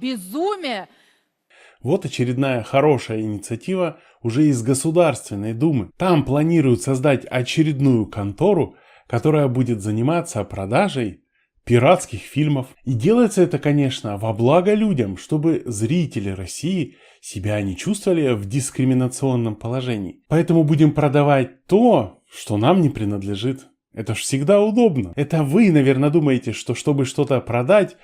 Безумие! Вот очередная хорошая инициатива уже из Государственной Думы. Там планируют создать очередную контору, которая будет заниматься продажей пиратских фильмов. И делается это, конечно, во благо людям, чтобы зрители России себя не чувствовали в дискриминационном положении. Поэтому будем продавать то, что нам не принадлежит. Это ж всегда удобно. Это вы, наверное, думаете, что чтобы что-то продать,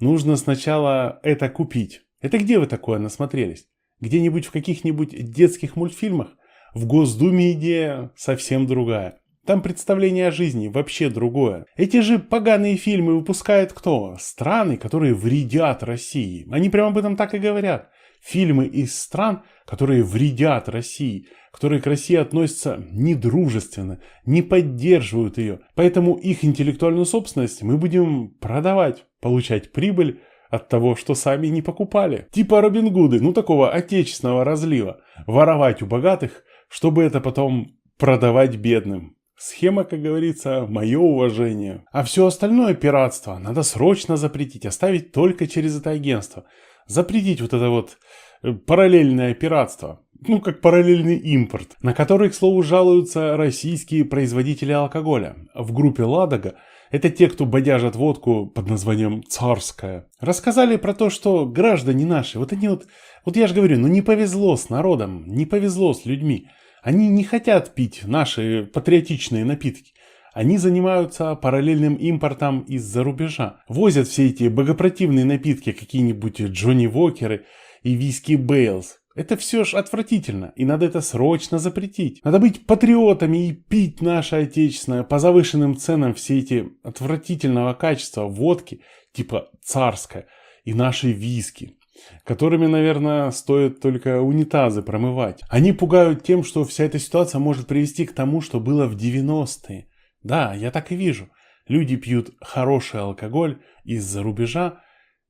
нужно сначала это купить. Это где вы такое насмотрелись? Где-нибудь в каких-нибудь детских мультфильмах? В Госдуме идея совсем другая. Там представление о жизни вообще другое. Эти же поганые фильмы выпускают кто? Страны, которые вредят России. Они прямо об этом так и говорят. Фильмы из стран, которые вредят России, которые к России относятся недружественно, не поддерживают ее. Поэтому их интеллектуальную собственность мы будем продавать, получать прибыль от того, что сами не покупали. Типа Робин Гуды, ну такого отечественного разлива. Воровать у богатых, чтобы это потом продавать бедным. Схема, как говорится, мое уважение. А все остальное пиратство надо срочно запретить, оставить только через это агентство. Запретить вот это вот э, параллельное пиратство. Ну, как параллельный импорт, на который, к слову, жалуются российские производители алкоголя. В группе «Ладога» это те, кто бодяжат водку под названием «Царская». Рассказали про то, что граждане наши, вот они вот, вот я же говорю, ну не повезло с народом, не повезло с людьми. Они не хотят пить наши патриотичные напитки. Они занимаются параллельным импортом из-за рубежа. Возят все эти богопротивные напитки, какие-нибудь Джонни Вокеры и виски Бейлз. Это все ж отвратительно, и надо это срочно запретить. Надо быть патриотами и пить наше отечественное по завышенным ценам все эти отвратительного качества водки, типа царская, и наши виски которыми, наверное, стоит только унитазы промывать. Они пугают тем, что вся эта ситуация может привести к тому, что было в 90-е. Да, я так и вижу. Люди пьют хороший алкоголь из-за рубежа,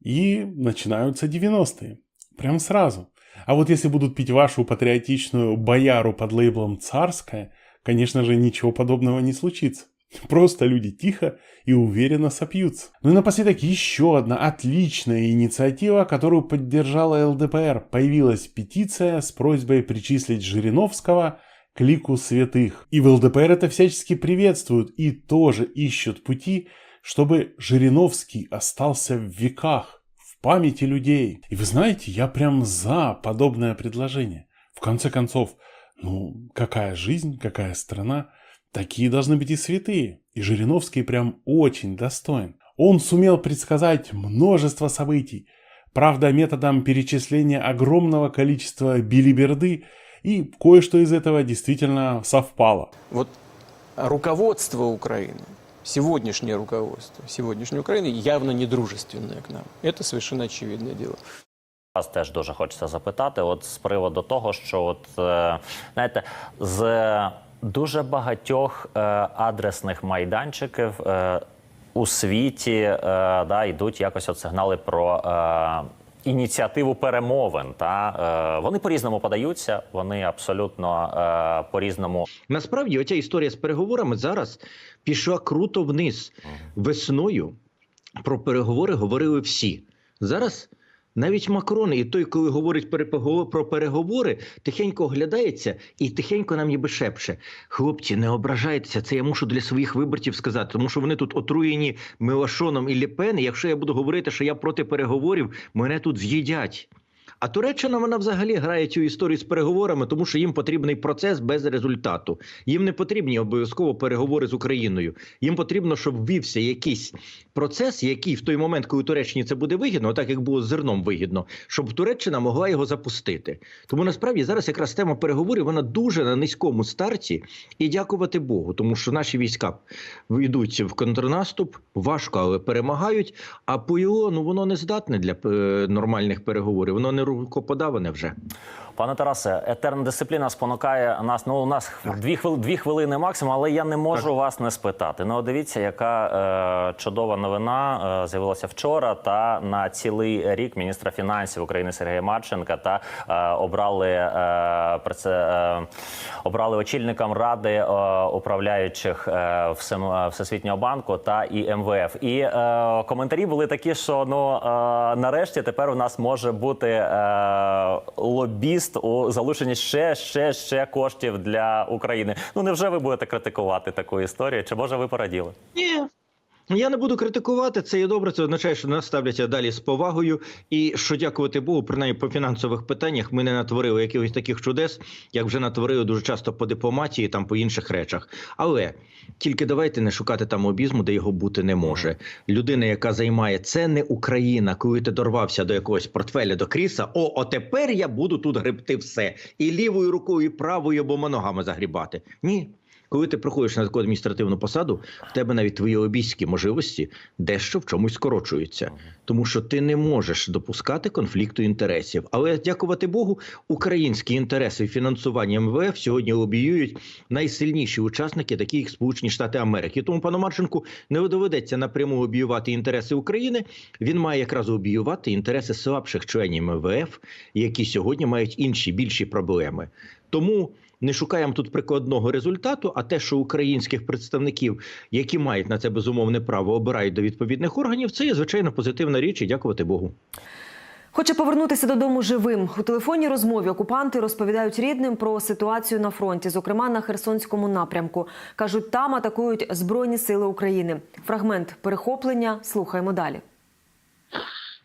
и начинаются 90-е. Прям сразу. А вот если будут пить вашу патриотичную бояру под лейблом «Царская», конечно же, ничего подобного не случится. Просто люди тихо и уверенно сопьются. Ну и напоследок еще одна отличная инициатива, которую поддержала ЛДПР. Появилась петиция с просьбой причислить Жириновского к лику святых. И в ЛДПР это всячески приветствуют и тоже ищут пути, чтобы Жириновский остался в веках, в памяти людей. И вы знаете, я прям за подобное предложение. В конце концов, ну, какая жизнь, какая страна, Такие должны быть и святые, и Жириновский прям очень достоин. Он сумел предсказать множество событий, правда методом перечисления огромного количества билиберды, и кое-что из этого действительно совпало. Вот руководство Украины, сегодняшнее руководство сегодняшней Украины явно недружественное к нам. Это совершенно очевидное дело. Вас теж дуже хочеться запитати, от з приводу того, що от е, знаєте, з дуже багатьох е, адресних майданчиків е, у світі е, да, йдуть якось от сигнали про. Ініціативу перемовин та е, вони по-різному подаються, вони абсолютно е, по-різному Насправді, оця історія з переговорами зараз пішла круто вниз. Весною про переговори говорили всі. Зараз навіть Макрон, і той, коли говорить про переговори, тихенько оглядається і тихенько нам ніби шепче. Хлопці, не ображайтеся, це я мушу для своїх виборців сказати, тому що вони тут отруєні Мелашоном і Ліпен. Якщо я буду говорити, що я проти переговорів, мене тут з'їдять. А Туреччина вона взагалі грає цю історію з переговорами, тому що їм потрібний процес без результату. Їм не потрібні обов'язково переговори з Україною. Їм потрібно, щоб ввівся якийсь процес, який в той момент, коли Туреччині це буде вигідно, так як було з зерном вигідно, щоб Туреччина могла його запустити. Тому насправді зараз якраз тема переговорів вона дуже на низькому старті, і дякувати Богу, тому що наші війська йдуть в контрнаступ, важко, але перемагають. А ПО, ну воно не здатне для е, нормальних переговорів. Воно не рукоподаване вже. Пане Тарасе, етерна дисципліна спонукає нас. Ну, у нас дві хвили, дві хвилини максимум, але я не можу вас не спитати. Ну, дивіться, яка е, чудова новина е, з'явилася вчора. Та на цілий рік міністра фінансів України Сергія Марченка та е, обрали е, преце- е, обрали очільником ради е, управляючих е, Всем- е, Всесвітнього банку та і МВФ. І е, коментарі були такі, що ну е, нарешті тепер у нас може бути е, лобіст у залученні ще, ще, ще коштів для України. Ну невже ви будете критикувати таку історію? Чи може ви пораділи? Ні. Я не буду критикувати, це є добре. Це означає, що нас ставляться далі з повагою. І що дякувати Богу, принаймні по фінансових питаннях ми не натворили якихось таких чудес, як вже натворили дуже часто по дипломатії, там по інших речах. Але тільки давайте не шукати там обізму, де його бути не може. Людина, яка займає це не Україна, коли ти дорвався до якогось портфеля до кріса. О, о тепер я буду тут гребти все і лівою рукою, і правою обома ногами загрібати. Ні. Коли ти приходиш на таку адміністративну посаду, в тебе навіть твої лобійські можливості дещо в чомусь скорочуються, тому що ти не можеш допускати конфлікту інтересів. Але дякувати Богу, українські інтереси фінансування МВФ сьогодні лобіюють найсильніші учасники, такі як Сполучені Штати Америки. Тому пану Марченку не доведеться напряму лобіювати інтереси України. Він має якраз лобіювати інтереси слабших членів МВФ, які сьогодні мають інші більші проблеми. Тому не шукаємо тут прикладного результату, а те, що українських представників, які мають на це безумовне право, обирають до відповідних органів, це є звичайно позитивна річ, і дякувати Богу. Хоче повернутися додому живим. У телефонній розмові окупанти розповідають рідним про ситуацію на фронті, зокрема на Херсонському напрямку. Кажуть, там атакують Збройні сили України. Фрагмент перехоплення. Слухаємо далі.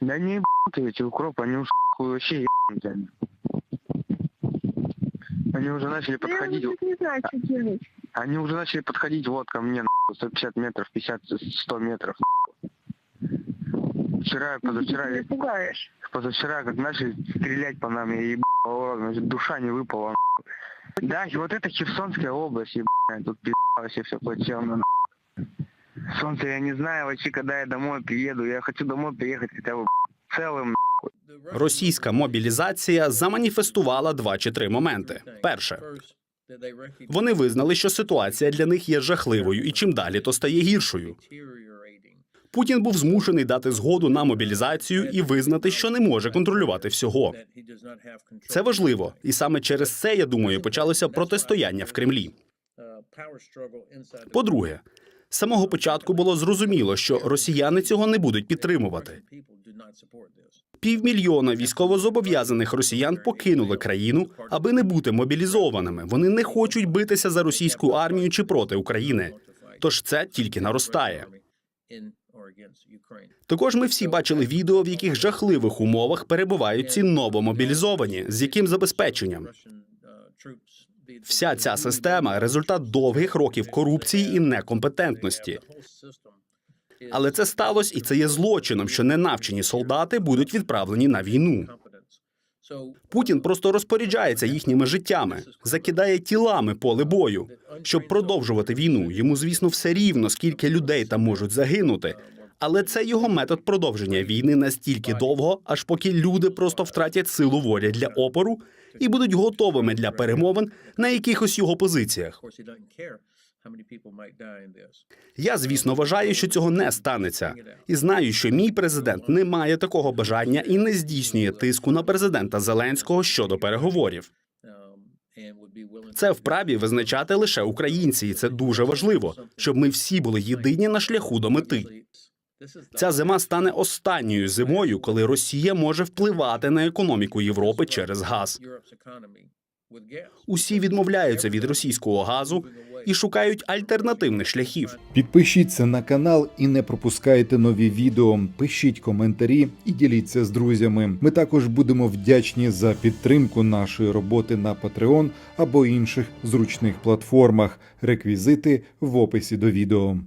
Да не ебанутые эти укропы, они уж хуй вообще ебанутые. Они. Уже начали подходить, Я не знаю, что делать. они уже начали подходить вот ко мне, нахуй, 150 метров, 50, 100 метров. Вчера, позавчера, Ты пугаешь. позавчера, как начали стрелять по нам, я ебал, значит, душа не выпала. Да, и вот это Херсонская область, ебаная, тут пизда вообще все плачевно. нахуй. Солнце, я не знаю вообще, когда я домой приеду, я хочу домой приехать хотя бы целым, Російська мобілізація заманіфестувала два чи три моменти. Перше, вони визнали, що ситуація для них є жахливою, і чим далі, то стає гіршою. Путін був змушений дати згоду на мобілізацію і визнати, що не може контролювати всього. Це важливо, і саме через це я думаю, почалося протистояння в Кремлі. По-друге, з самого початку було зрозуміло, що росіяни цього не будуть підтримувати. Півмільйона військовозобов'язаних росіян покинули країну, аби не бути мобілізованими. Вони не хочуть битися за російську армію чи проти України. Тож це тільки наростає. Також ми всі бачили відео, в яких жахливих умовах перебувають ці новомобілізовані, з яким забезпеченням. Вся ця система результат довгих років корупції і некомпетентності. Але це сталося, і це є злочином, що ненавчені солдати будуть відправлені на війну. Путін просто розпоряджається їхніми життями, закидає тілами поле бою, щоб продовжувати війну. Йому, звісно, все рівно, скільки людей там можуть загинути. Але це його метод продовження війни настільки довго, аж поки люди просто втратять силу волі для опору і будуть готовими для перемовин на якихось його позиціях. Я, звісно, вважаю, що цього не станеться, і знаю, що мій президент не має такого бажання і не здійснює тиску на президента Зеленського щодо переговорів. Це вправі визначати лише українці, і це дуже важливо, щоб ми всі були єдині на шляху до мети. Ця зима стане останньою зимою, коли Росія може впливати на економіку Європи через газ. Усі відмовляються від російського газу і шукають альтернативних шляхів. Підпишіться на канал і не пропускайте нові відео. Пишіть коментарі і діліться з друзями. Ми також будемо вдячні за підтримку нашої роботи на Patreon або інших зручних платформах. Реквізити в описі до відео.